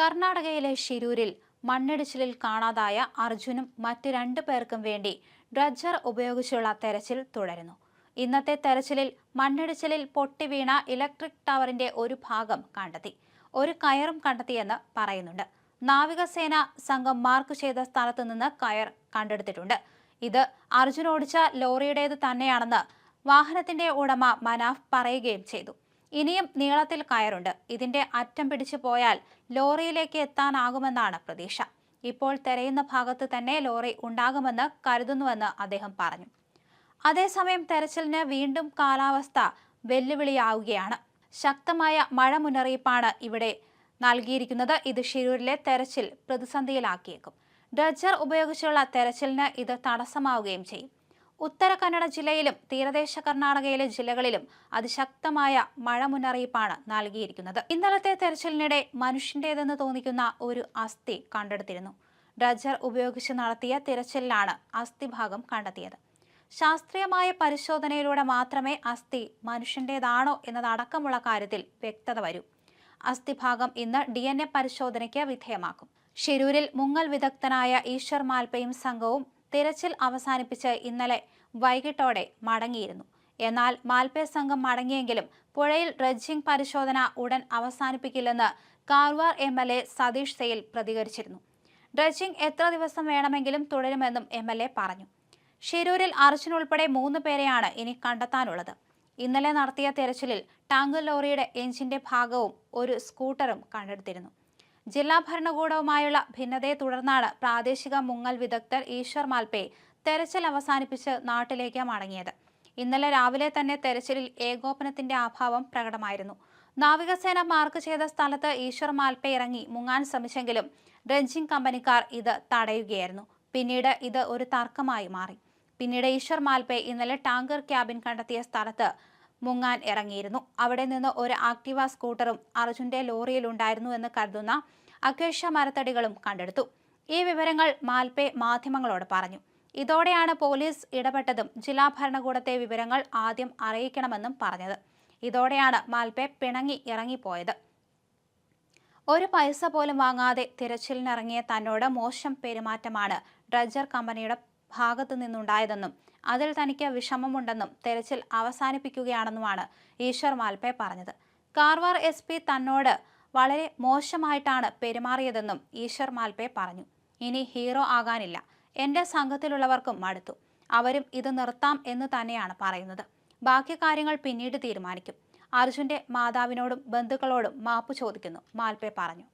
കർണാടകയിലെ ഷിരൂരിൽ മണ്ണിടിച്ചിലിൽ കാണാതായ അർജുനും മറ്റ് രണ്ടു പേർക്കും വേണ്ടി ഡ്രഡ്ജർ ഉപയോഗിച്ചുള്ള തെരച്ചിൽ തുടരുന്നു. ഇന്നത്തെ തെരച്ചിലിൽ മണ്ണിടിച്ചിലിൽ പൊട്ടിവീണ ഇലക്ട്രിക് ടവറിന്റെ ഒരു ഭാഗം കണ്ടെത്തി. ഒരു കയറും കണ്ടെത്തിയെന്ന് പറയുന്നുണ്ട്. നാവികസേന സംഘം മാർക്ക് ചെയ്ത സ്ഥലത്തു നിന്ന് കയർ കണ്ടെടുത്തിട്ടുണ്ട്. ഇത് അർജുൻ ഓടിച്ച ലോറിയുടേത് തന്നെയാണെന്ന് വാഹനത്തിന്റെ ഉടമ മനാഫ് പറയുകയും ചെയ്തു. ഇനിയും നീളത്തിൽ കയറുണ്ട്. ഇതിന്റെ അറ്റം പിടിച്ചു പോയാൽ ലോറിയിലേക്ക് എത്താനാകുമെന്നാണ് പ്രതീക്ഷ. ഇപ്പോൾ തെരയുന്ന ഭാഗത്ത് തന്നെ ലോറി ഉണ്ടാകുമെന്ന് കരുതുന്നുവെന്ന് അദ്ദേഹം പറഞ്ഞു. അതേസമയം തെരച്ചിലിന് വീണ്ടും കാലാവസ്ഥ വെല്ലുവിളിയാവുകയാണ്. ശക്തമായ മഴ മുന്നറിയിപ്പാണ് ഇവിടെ നൽകിയിരിക്കുന്നത്. ഇത് ഷിരൂരിലെ തെരച്ചിൽ പ്രതിസന്ധിയിലാക്കിയേക്കും. ഡ്രഡ്ജർ ഉപയോഗിച്ചുള്ള തെരച്ചിലിന് ഇത് തടസ്സമാവുകയും ചെയ്യും. ഉത്തര കന്നഡ ജില്ലയിലും തീരദേശ കർണാടകയിലെ ജില്ലകളിലും അതിശക്തമായ മഴ മുന്നറിയിപ്പാണ് നൽകിയിരിക്കുന്നത്. ഇന്നലത്തെ തെരച്ചിലിനിടെ മനുഷ്യന്റേതെന്ന് തോന്നിക്കുന്ന ഒരു അസ്ഥി കണ്ടെടുത്തിരുന്നു. ഡ്രജർ ഉപയോഗിച്ച് നടത്തിയ തിരച്ചിലിലാണ് അസ്ഥിഭാഗം കണ്ടെത്തിയത്. ശാസ്ത്രീയമായ പരിശോധനയിലൂടെ മാത്രമേ അസ്ഥി മനുഷ്യന്റേതാണോ എന്നതടക്കമുള്ള കാര്യത്തിൽ വ്യക്തത വരൂ. അസ്ഥിഭാഗം ഇന്ന് ഡി എൻ എ പരിശോധനയ്ക്ക് വിധേയമാക്കും. ഷിരൂരിൽ മുങ്ങൽ വിദഗ്ധനായ ഈശ്വർ മാൽപ്പയും സംഘവും തിരച്ചിൽ അവസാനിപ്പിച്ച് ഇന്നലെ വൈകിട്ടോടെ മടങ്ങിയിരുന്നു. എന്നാൽ മാൽപേ സംഘം മടങ്ങിയെങ്കിലും പുഴയിൽ ഡ്രഡ്ജിംഗ് പരിശോധന ഉടൻ അവസാനിപ്പിക്കില്ലെന്ന് Karwar M L A Satish Sail പ്രതികരിച്ചിരുന്നു. ഡ്രഡ്ജിംഗ് എത്ര ദിവസം വേണമെങ്കിലും തുടരുമെന്നും എം എൽ എ പറഞ്ഞു. ഷിരൂരിൽ അർജുൻ ഉൾപ്പെടെ മൂന്ന് പേരെയാണ് ഇനി കണ്ടെത്താനുള്ളത്. ഇന്നലെ നടത്തിയ തെരച്ചിലിൽ ടാങ്ക് ലോറിയുടെ എഞ്ചിന്റെ ഭാഗവും ഒരു സ്കൂട്ടറും കണ്ടെടുത്തിരുന്നു. ജില്ലാ ഭരണകൂടവുമായുള്ള ഭിന്നതയെ തുടർന്നാണ് പ്രാദേശിക മുങ്ങൽ വിദഗ്ധർ ഈശ്വർ മാൽപേ തെരച്ചിൽ അവസാനിപ്പിച്ച് നാട്ടിലേക്ക് മടങ്ങിയത്. ഇന്നലെ രാവിലെ തന്നെ തെരച്ചിലിൽ ഏകോപനത്തിന്റെ അഭാവം പ്രകടമായിരുന്നു. നാവികസേന മാർക്ക് ചെയ്ത സ്ഥലത്ത് ഈശ്വർ മാൽപേ ഇറങ്ങി മുങ്ങാൻ ശ്രമിച്ചെങ്കിലും ഡ്രഞ്ചിങ് കമ്പനിക്കാർ ഇത് തടയുകയായിരുന്നു. പിന്നീട് ഇത് ഒരു തർക്കമായി മാറി. പിന്നീട് ഈശ്വർ മാൽപേ ഇന്നലെ ടാങ്കർ ക്യാബിൻ കണ്ടെത്തിയ സ്ഥലത്ത് മുങ്ങാൻ ഇറങ്ങിയിരുന്നു. അവിടെ നിന്ന് ഒരു ആക്ടിവ സ്കൂട്ടറും അർജുന്റെ ലോറിയിലുണ്ടായിരുന്നു എന്ന് കരുതുന്ന അക്വേഷ മരത്തടികളും കണ്ടെടുത്തു. ഈ വിവരങ്ങൾ മാൽപേ മാധ്യമങ്ങളോട് പറഞ്ഞു. ഇതോടെയാണ് പോലീസ് ഇടപെട്ടതും ജില്ലാ ഭരണകൂടത്തെ വിവരങ്ങൾ ആദ്യം അറിയിക്കണമെന്നും പറഞ്ഞത്. ഇതോടെയാണ് മാൽപേ പിണങ്ങി ഇറങ്ങിപ്പോയത്. ഒരു പൈസ പോലും വാങ്ങാതെ തിരച്ചിലിനിറങ്ങിയ തന്നോട് മോശം പെരുമാറ്റമാണ് ഡ്രജർ കമ്പനിയുടെ ഭാഗത്തു നിന്നുണ്ടായതെന്നും അതിൽ തനിക്ക് വിഷമമുണ്ടെന്നും തെരച്ചിൽ അവസാനിപ്പിക്കുകയാണെന്നുമാണ് ഈശ്വർ മാൽപേ പറഞ്ഞത്. കാർവാർ എസ് പി തന്നോട് വളരെ മോശമായിട്ടാണ് പെരുമാറിയതെന്നും ഈശ്വർ മാൽപേ പറഞ്ഞു. ഇനി ഹീറോ ആകാനില്ല. എന്റെ സംഘത്തിലുള്ളവർക്കും മടുത്തു. അവരും ഇത് നിർത്താം എന്ന് തന്നെയാണ് പറയുന്നത്. ബാക്കി കാര്യങ്ങൾ പിന്നീട് തീരുമാനിക്കും. അർജുന്റെ മാതാവിനോടും ബന്ധുക്കളോടും മാപ്പ് ചോദിക്കുന്നു മാൽപേ പറഞ്ഞു.